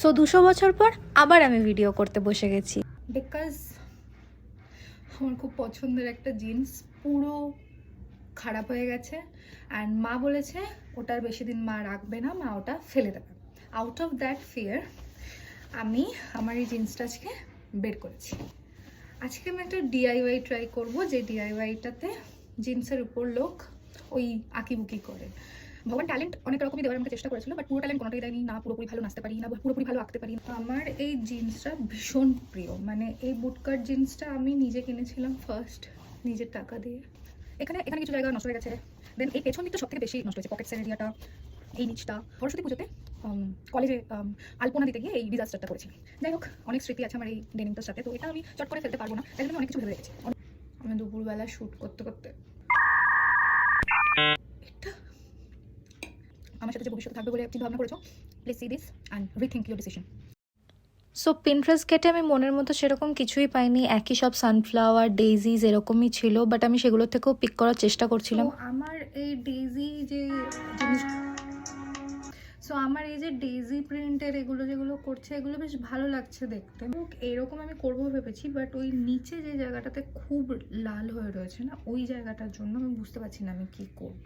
So দুশো বছর পর আবার আমি ভিডিও করতে বসে গেছি। বিকজ আমার খুব পছন্দের একটা জিন্স পুরো খারাপ হয়ে গেছে। অ্যান্ড মা বলেছে, ওটার বেশি দিন মা রাখবে না, মা ওটা ফেলে দেবে। আউট অফ দ্যাট ফিয়ার আমি আমার এই জিন্সটা আজকে বের করেছি। আজকে আমি একটা ডিআইওয়াই ট্রাই করব, যে ডিআইওয়াইটাতে জিন্সের উপর লোক ওই আঁকিবুকি করে। ভগবান ট্যালেন্ট অনেক রকমই দেওয়ার আমাকে চেষ্টা করেছিল বাট পুরো ট্যালেন্ট কোনোটাই দেয়নি না পুরোপুরি ভালো নাচতে পারি না পুরোপুরি ভালো আঁকতে পারি আমার এই জিন্সটা ভীষণ প্রিয় মানে এই বুটকাট জিন্সটা আমি নিজে কিনেছিলাম ফার্স্ট নিজের টাকা দিয়ে। এখানে এখানে কিছু জায়গা নষ্ট হয়ে গেছে। দেন এই পেছন দিকটা সব থেকে বেশি নষ্ট হয়েছে পকেটসের এরিয়াটা এই নিচটা। সরস্বতী পুজোতে কলেজে আলপনা দিতে গিয়ে এই ডিজাস্টারটা করেছি। যাই হোক অনেক স্মৃতি আছে আমার এই ডেনিমটার সাথে তো এটা আমি চট করে ফেলতে পারব না তাই জন্য অনেক কিছু ভেবে রেখেছি। আমি দুপুরবেলা শ্যুট করতে করতে এটা আমার সাথে যে ভবিষ্যতে থাকবে বলে চিন্তা ভাবনা করেছ please see this and rethink your decision so Pinterest কেটে আমি মনের মতো সেরকম কিছুই পাইনি। একই সব সানফ্লাওয়ার ডেইজিজ এরকমই ছিল বাট আমি সেগুলোর থেকেও পিক করার চেষ্টা করছিলাম। আমার এই ডেইজি যে জিনিস সো আমার এই যে ডেজি প্রিন্টের এগুলো যেগুলো করছে এগুলো বেশ ভালো লাগছে দেখতে। এরকম আমি করব ভেবেছি বাট ওই নিচে যে জায়গাটাতে খুব লাল হয়ে রয়েছে না ওই জায়গাটার জন্য আমি বুঝতে পারছি না আমি কি করব।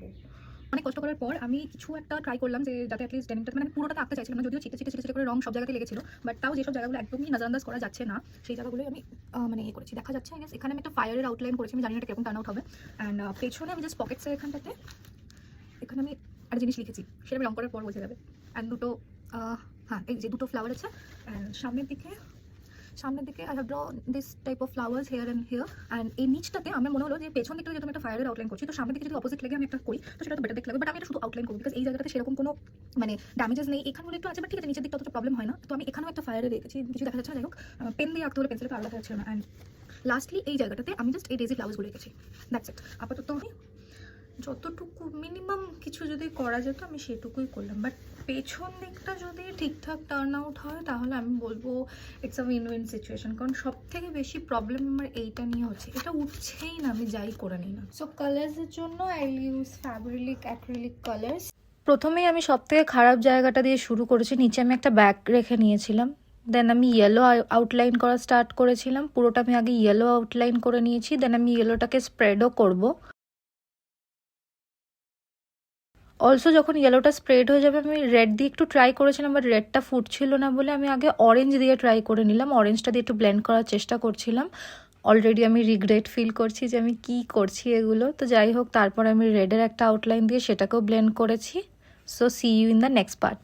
অনেক কষ্ট করার পর আমি কিছু একটা ট্রাই করলাম যে যাতে অ্যাটলিস্ট ডেনিমটা মানে পুরোটা আঁকতে চাইছিলাম না, যদিও ছিটে ছিটে ছিটে করে রং সব জায়গাতে লেগেছিল বাট তাও যেসব জায়গাগুলো একদমই নাজান্দাজ করা যাচ্ছে না, সেই জায়গাগুলোই আমি মানে ইয়ে করেছি। দেখা যাচ্ছে এখানে আমি একটা ফায়ারের আউটলাইন করেছি, আমি জানি না এটা কীরকম টার্ন আউট হবে। অ্যান্ড পেছনে আমি জাস্ট পকেটসের এখানটাতে, এখানে আমি একটা জিনিস লিখেছি, সেটা আমি রং করার পর বোঝা যাবে। অ্যান্ড দুটো হ্যাঁ এই যে দুটো ফ্লাওয়ার আছে অ্যান্ড সামনের দিকে সামনের দিকে I have draw this type of flowers here and here and এই নিচটাতে আমার মনে হলো যে পেছন দিকটা যেহেতু আমি একটা ফায়ারের আউটলাইন করছি, তো সামনের দিকে যদি অপোজিট লেগে আমি একটা করি, তো সেটা তো বেটার দেখতে লাগবে বাট আমি এটা শুধু আউটলাইন করব বিকজ এই জায়গাটাতে সেরকম কোনো মানে ড্যামেজেস নেই। এখানগুলো একটু আছে বাট ঠিক আছে, নিচের দিকটা অতটা প্রবলেম হয় না। তো আমি এখানেও একটা ফায়ারে রেখেছি কিছু দেখা যাচ্ছে যাই হোক পেন দিয়ে আঁকতে হলে পেন্সিলটা আলাদা যাচ্ছে না অ্যান্ড লাস্টলি এই জায়গাটাতে আমি জাস্ট এই ডেজি ফ্লাওয়ার্সগুলো রেখেছি দ্যাটস ইট আপাতত আমি যতটুকু মিনিমাম কিছু যদি করা যেত আমি সেটুকুই করলাম। বাট পেছন দিকটা যদি ঠিকঠাক টার্ন আউট হয় তাহলে আমি বলব it's a win win situation কারণ সব থেকে বেশি প্রবলেম আমার এইটা নিয়ে হচ্ছে। এটা উঠছেই না আমি যাই করে নিই না। সো কালার্সের জন্য I use fabric acrylic colours প্রথমেই আমি সব থেকে খারাপ জায়গাটা দিয়ে শুরু করেছি নিচে আমি একটা ব্যাগ রেখে নিয়েছিলাম। দেন আমি ইয়েলো আউটলাইন করা স্টার্ট করেছিলাম পুরোটা আমি আগে ইয়েলো আউটলাইন করে নিয়েছি দেন আমি ইয়েলোটাকে স্প্রেডও করব। অলসো যখন ইয়েলোটা স্প্রেড হয়ে যাবে, আমি রেড দিয়ে একটু ট্রাই করেছিলাম বাট রেডটা ফুটছিল না বলে আমি আগে অরেঞ্জ দিয়ে ট্রাই করে নিলাম। অরেঞ্জটা দিয়ে একটু ব্লেন্ড করার চেষ্টা করছিলাম। অলরেডি আমি রিগ্রেট ফিল করছি যে আমি কি করছি এগুলো। তো যাই হোক, তারপর আমি রেডের একটা আউটলাইন দিয়ে সেটাকেও ব্লেন্ড করেছি। So see you in the next part